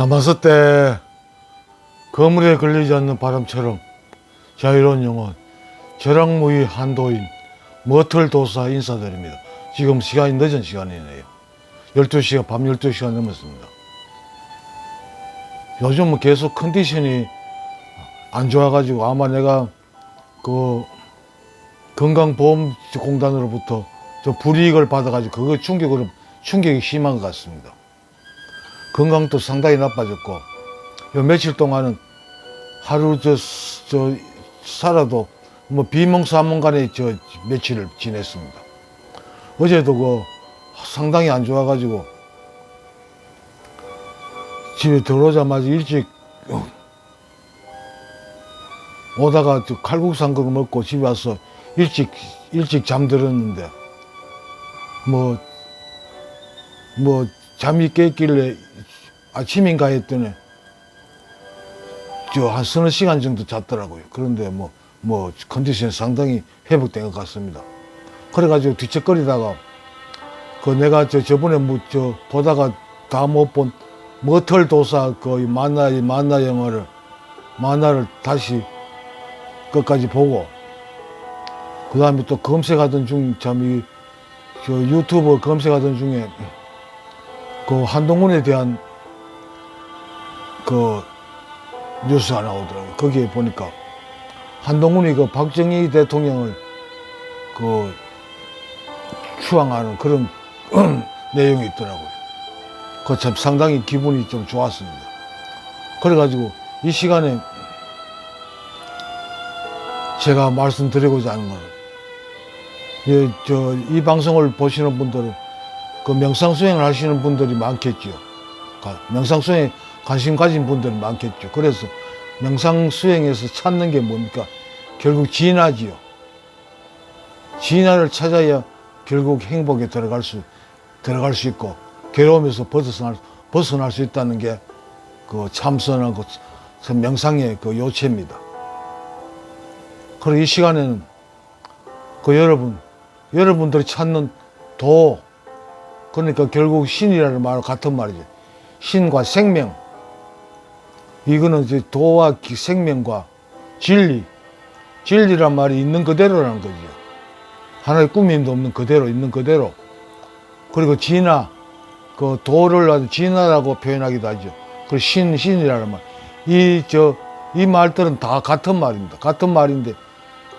다마스 때 거물에 걸리지 않는 바람처럼 자유로운 영혼 저랑무의 한도인 머털 도사 인사드립니다. 지금 시간이 늦은 시간이네요. 12시가 밤 12시가 넘었습니다. 요즘은 계속 컨디션이 안 좋아가지고 아마 내가 그 건강보험공단으로부터 좀 불이익을 받아가지고 그거 충격으로 충격이 심한 것 같습니다. 건강도 상당히 나빠졌고 요 며칠 동안은 하루 저, 저 살아도 뭐 비몽사몽간에 저 며칠을 지냈습니다. 어제도 그 상당히 안 좋아가지고 집에 들어오자마자 일찍 오다가 저 칼국수 한 그릇 먹고 집에 와서 일찍 일찍 잠들었는데 뭐뭐 잠이 깼길래 아침인가 했더니 저 한 서너 시간 정도 잤더라고요. 그런데 뭐 뭐 컨디션이 상당히 회복된 것 같습니다. 그래가지고 뒤척거리다가 그 내가 저 저번에 뭐 저 보다가 다 못 본 머털 도사 그 만나의 만나 영화를 만화를 다시 끝까지 보고 그 다음에 또 검색하던 중 참 이 저 유튜브 검색하던 중에 그 한동훈에 대한 그 뉴스가 나오더라고요. 거기에 보니까 한동훈이 그 박정희 대통령을 그 추앙하는 그런 내용이 있더라고요. 그 참 상당히 기분이 좀 좋았습니다. 그래가지고 이 시간에 제가 말씀드리고자 하는 거는 이, 저, 이 방송을 보시는 분들은 그 명상 수행을 하시는 분들이 많겠죠. 가- 명상 수행에 관심 가진 분들이 많겠죠. 그래서 명상 수행에서 찾는 게 뭡니까? 결국 진화지요. 진화를 찾아야 결국 행복에 들어갈 수, 들어갈 수 있고, 괴로움에서 벗어날, 벗어날 수 있다는 게 그 참선하고 명상의 그 요체입니다. 그리고 이 시간에는 그 여러분, 여러분들이 찾는 도, 그러니까 결국 신이라는 말 같은 말이죠. 신과 생명. 이거는 이제 도와 기- 생명과 진리. 진리란 말이 있는 그대로라는 거죠. 하나의 꾸밈도 없는 그대로, 있는 그대로. 그리고 진화. 그 도를 진화라고 표현하기도 하죠. 그 신, 신이라는 말. 이, 저, 이 말들은 다 같은 말입니다. 같은 말인데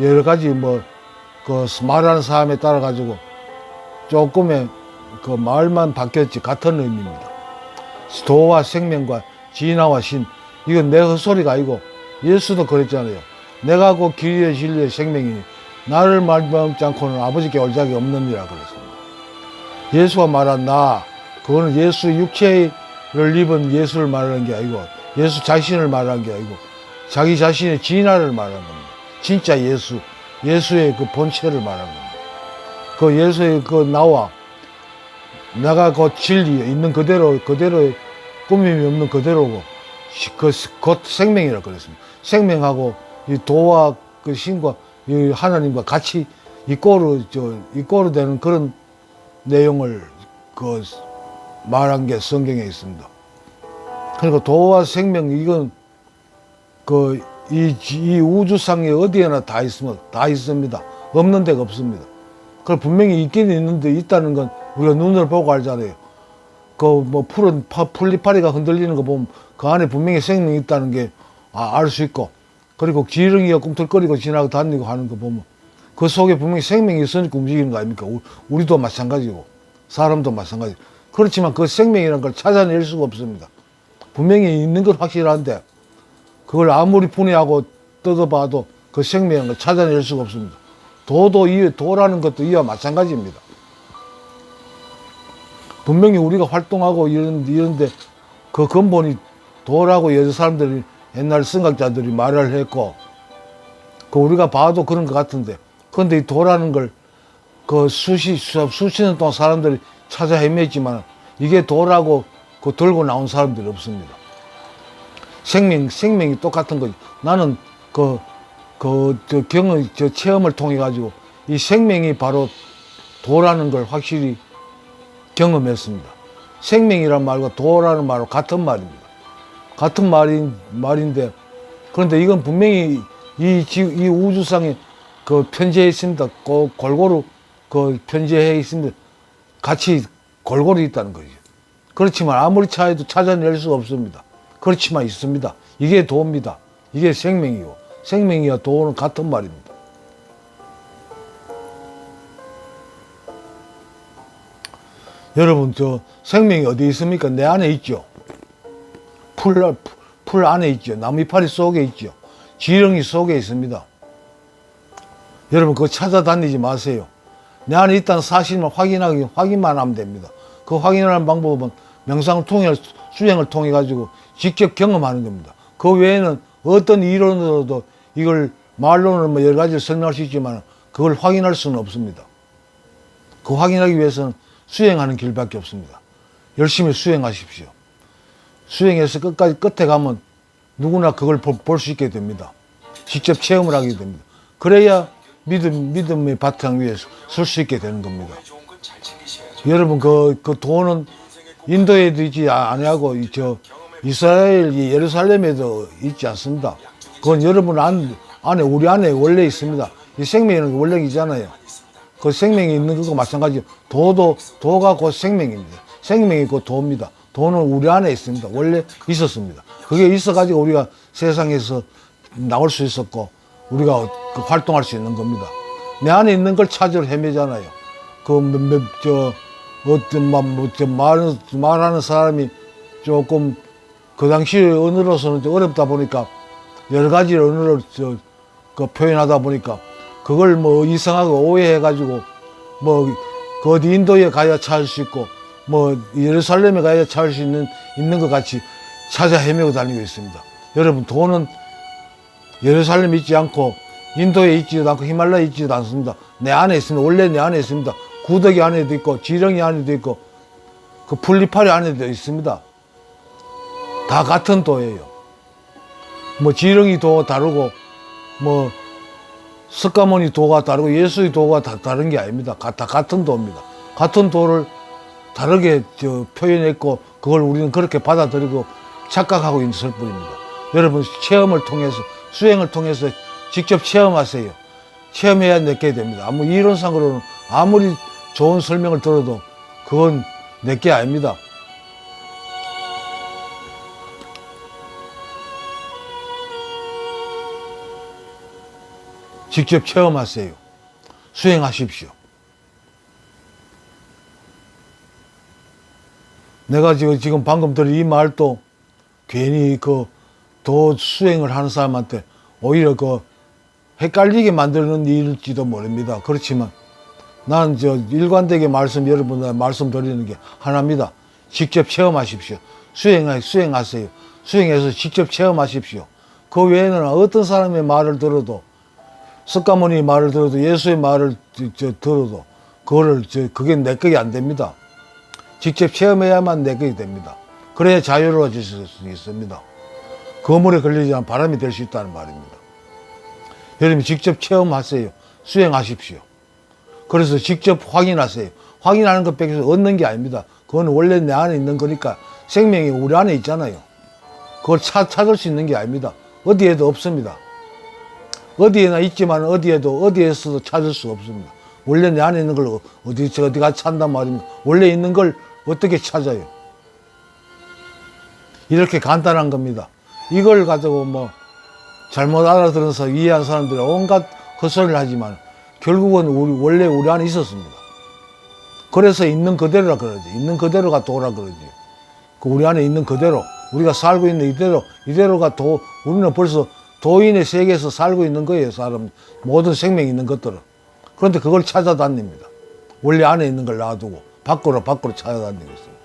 여러 가지 뭐, 그 말하는 사람에 따라 가지고 조금의 그 말만 바뀌었지 같은 의미입니다. 도와 생명과 진화와 신 이건 내 헛소리가 아니고 예수도 그랬잖아요. 내가 그 길의 진리의 생명이니 나를 말미암지 않고는 아버지께 올 자가 없느니라 그랬습니다. 예수가 말한 나 그거는 예수 육체를 입은 예수를 말하는 게 아니고 예수 자신을 말하는 게 아니고 자기 자신의 진화를 말하는 겁니다. 진짜 예수 예수의 그 본체를 말하는 겁니다. 그 예수의 그 나와 내가 그 진리 있는 그대로 그대로 꾸밈이 없는 그대로고 그곧 생명이라 그랬습니다. 생명하고 이 도와 그 신과 이 하나님과 같이 이꼬르 저 이꼬르 되는 그런 내용을 그 말한 게 성경에 있습니다. 그리고 도와 생명 이건 그 이 이 우주상에 어디에나 다 있으면 다 있습니다. 없는 데가 없습니다. 그 분명히 있긴 있는데 있다는 건 우리가 눈을 보고 알잖아요. 그 뭐 푸른 파, 풀리파리가 흔들리는 거 보면 그 안에 분명히 생명이 있다는 게 알 수 있고 그리고 지렁이가 꿈틀거리고 지나고 다니고 하는 거 보면 그 속에 분명히 생명이 있으니까 움직이는 거 아닙니까? 우- 우리도 마찬가지고 사람도 마찬가지. 그렇지만 그 생명이라는 걸 찾아낼 수가 없습니다. 분명히 있는 건 확실한데 그걸 아무리 분해하고 뜯어봐도 그 생명을 걸 찾아낼 수가 없습니다. 도도 이 도라는 것도 이와 마찬가지입니다. 분명히 우리가 활동하고 이런 이런데 그 근본이 도라고 여러 사람들이 옛날 성학자들이 말을 했고 그 우리가 봐도 그런 것 같은데 그런데 이 도라는 걸 그 수시 수- 수십 년 동안 사람들이 찾아 헤맸지만 이게 도라고 그 들고 나온 사람들이 없습니다. 생명 생명이 똑같은 거지. 나는 그 그 저 경험 저 체험을 통해 가지고 이 생명이 바로 도라는 걸 확실히 경험했습니다. 생명이란 말과 도라는 말은 같은 말입니다. 같은 말인 말인데 그런데 이건 분명히 이, 지, 이 우주상에 그 편지해 있습니다. 꼭 골고루 그 편지해 있습니다. 같이 골고루 있다는 거죠. 그렇지만 아무리 찾아도 찾아낼 수 없습니다. 그렇지만 있습니다. 이게 도입니다. 이게 생명이고 생명이와 도는 같은 말입니다. 여러분 저 생명이 어디 있습니까? 내 안에 있죠. 풀, 풀 안에 있죠. 나무 이파리 속에 있죠. 지렁이 속에 있습니다. 여러분 그거 찾아다니지 마세요. 내 안에 있다는 사실만 확인하기 확인만 하면 됩니다. 그 확인하는 방법은 명상을 통해 수행을 통해 가지고 직접 경험하는 겁니다. 그 외에는 어떤 이론으로도 이걸 말로는 뭐 여러 가지를 설명할 수 있지만 그걸 확인할 수는 없습니다. 그 확인하기 위해서는 수행하는 길밖에 없습니다. 열심히 수행하십시오. 수행해서 끝까지 끝에 가면 누구나 그걸 볼 수 있게 됩니다. 직접 체험을 하게 됩니다. 그래야 믿음, 믿음의 바탕 위에 설 수 있게 되는 겁니다. 여러분, 그, 그 돈은 인도에도 있지 아니하고, 이 저, 이스라엘, 이 예루살렘에도 있지 않습니다. 그건 여러분 안, 안에, 우리 안에 원래 있습니다. 이 생명은 원래이잖아요. 그 생명이 있는 것과 마찬가지. 도도, 도가 곧 생명입니다. 생명이 곧 도입니다. 도는 우리 안에 있습니다. 원래 있었습니다. 그게 있어가지고 우리가 세상에서 나올 수 있었고, 우리가 그 활동할 수 있는 겁니다. 내 안에 있는 걸 찾으러 헤매잖아요. 그, 몇, 몇, 저, 어떤, 막, 뭐, 저, 말, 말하는 사람이 조금, 그 당시 언어로서는 좀 어렵다 보니까, 여러 가지 언어를, 저, 그 표현하다 보니까, 그걸 뭐 이상하게 오해해가지고, 뭐, 그 어디 인도에 가야 찾을 수 있고, 뭐, 예루살렘에 가야 찾을 수 있는, 있는 것 같이 찾아 헤매고 다니고 있습니다. 여러분, 돈은 예루살렘에 있지 않고, 인도에 있지도 않고, 히말라야에 있지도 않습니다. 내 안에 있습니다. 원래 내 안에 있습니다. 구더기 안에도 있고, 지렁이 안에도 있고, 그 풀리파리 안에도 있습니다. 다 같은 도예요. 뭐 지렁이 도 다르고, 뭐 석가모니 도가 다르고 예수의 도가 다 다른 게 아닙니다. 가- 다 같은 도입니다. 같은 도를 다르게 저 표현했고, 그걸 우리는 그렇게 받아들이고 착각하고 있을 뿐입니다. 여러분 체험을 통해서 수행을 통해서 직접 체험하세요. 체험해야 내게 됩니다. 아무 이론상으로는 아무리 좋은 설명을 들어도 그건 내게 아닙니다. 직접 체험하세요. 수행하십시오. 내가 지금, 방금 들은 이 말도 괜히 그도 수행을 하는 사람한테 오히려 그 헷갈리게 만드는 일일지도 모릅니다. 그렇지만 나는 저 일관되게 말씀 여러분들 말씀 드리는 게 하나입니다. 직접 체험하십시오. 수행하 수행하세요. 수행해서 직접 체험하십시오. 그 외에는 어떤 사람의 말을 들어도 석가모니 말을 들어도 예수의 말을 들어도 그거를 저 그게 내 것이 안 됩니다. 직접 체험해야만 내 것이 됩니다. 그래야 자유로워질 수 있습니다. 거물에 걸리지 않은 바람이 될 수 있다는 말입니다. 여러분 직접 체험하세요. 수행하십시오. 그래서 직접 확인하세요. 확인하는 것 빼서 얻는 게 아닙니다. 그건 원래 내 안에 있는 거니까 생명이 우리 안에 있잖아요. 그걸 찾, 찾을 수 있는 게 아닙니다. 어디에도 없습니다. 어디에나 있지만 어디에도 어디에서도 찾을 수 없습니다. 원래 내 안에 있는 걸 어디 저 어디 가서 찾단 말입니까? 원래 있는 걸 어떻게 찾아요? 이렇게 간단한 겁니다. 이걸 가지고 뭐 잘못 알아들어서 이해한 사람들이 온갖 헛소리를 하지만 결국은 우리 원래 우리 안에 있었습니다. 그래서 있는 그대로라 그러지. 있는 그대로가 도라 그러지. 그 우리 안에 있는 그대로 우리가 살고 있는 이대로 이대로가 도 우리는 벌써 도인의 세계에서 살고 있는 거예요. 사람 모든 생명이 있는 것들은. 그런데 그걸 찾아다닙니다. 원래 안에 있는 걸 놔두고 밖으로 밖으로 찾아다니고 있습니다.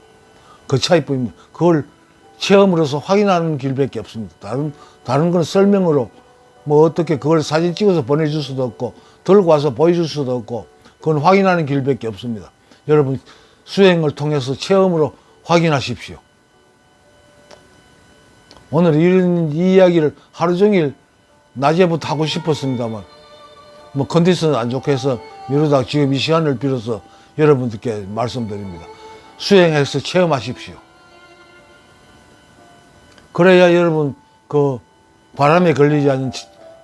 그 차이뿐입니다. 그걸 체험으로서 확인하는 길밖에 없습니다. 다른 다른 건 설명으로 뭐 어떻게 그걸 사진 찍어서 보내줄 수도 없고 들고 와서 보여줄 수도 없고 그건 확인하는 길밖에 없습니다. 여러분 수행을 통해서 체험으로 확인하십시오. 오늘 이런 이야기를 하루 종일 낮에부터 하고 싶었습니다만 뭐 컨디션 안 좋게 해서 미루다 지금 이 시간을 빌어서 여러분들께 말씀드립니다. 수행해서 체험하십시오. 그래야 여러분 그 바람에 걸리지 않는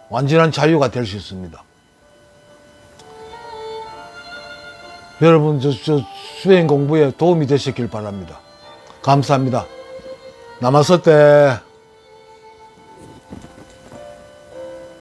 완전한 자유가 될 수 있습니다. 여러분 저, 저 수행 공부에 도움이 되셨길 바랍니다. 감사합니다. 남았을 때